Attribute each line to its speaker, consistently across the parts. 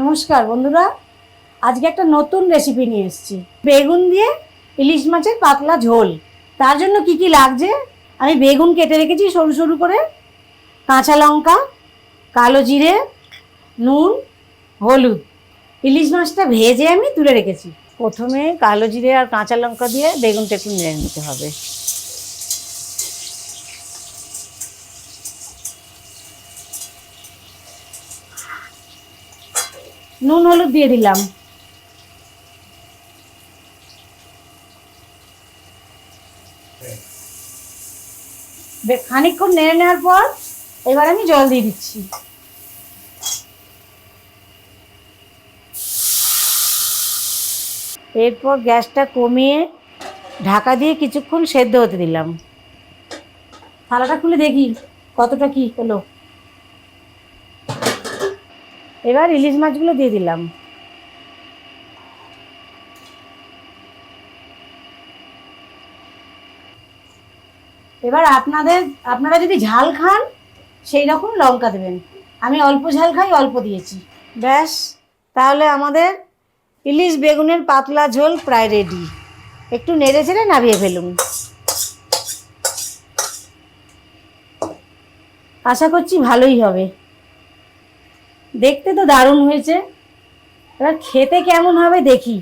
Speaker 1: নমস্কার বন্ধুরা, আজকে একটা নতুন রেসিপি নিয়ে এসেছি। বেগুন দিয়ে ইলিশ মাছের পাতলা ঝোল। তার জন্য কি কি লাগছে? আমি বেগুন কেটে রেখেছি সরু সরু করে। কাঁচা লঙ্কা, কালো জিরে, নুন, হলুদ। ইলিশ মাছটা ভেজে আমি তুলে রেখেছি। প্রথমে কালো জিরে আর কাঁচা লঙ্কা দিয়ে বেগুনটা একটু নেড়ে নিতে হবে। নুন, হলুদ দিয়ে দিলাম। খানিকক্ষণ নেড়ে নেওয়ার পর এবার আমি জল দিয়ে দিচ্ছি। এরপর গ্যাসটা কমিয়ে ঢাকা দিয়ে কিছুক্ষণ সেদ্ধ হতে দিলাম। থালাটা খুলে দেখি কতটা কি হলো। এবার ইলিশ মাছগুলো দিয়ে দিলাম। এবার আপনাদের, আপনারা যদি ঝাল খান, সেই রকম লঙ্কা দেবেন। আমি অল্প ঝাল খাই, অল্প দিয়েছি। ব্যাস, তাহলে আমাদের ইলিশ বেগুনের পাতলা ঝোল প্রায় রেডি একটু নেড়ে চেড়ে নামিয়ে ফেলুন। আশা করছি ভালোই হবে। দেখতে তো দারুণ হয়েছে। এবার খেতে কেমন হবে দেখি।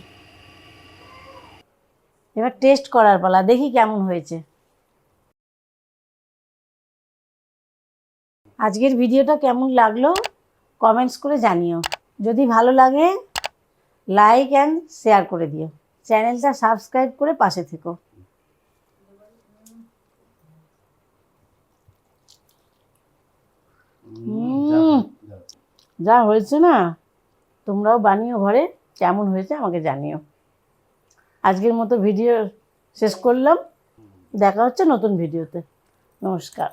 Speaker 1: এবার টেস্ট করার পালা, দেখি কেমন হয়েছে। আজকের ভিডিওটা কেমন লাগল কমেন্টস করে জানিও। যদি ভালো লাগে লাইক অ্যান্ড শেয়ার করে দিও। চ্যানেলটা সাবস্ক্রাইব করে পাশে থেকো। যা হয়েছে না, তোমরাও বানিও ঘরে, কেমন হয়েছে আমাকে জানিও। আজকের মতো ভিডিও শেষ করলাম। দেখা হচ্ছে নতুন ভিডিওতে। নমস্কার।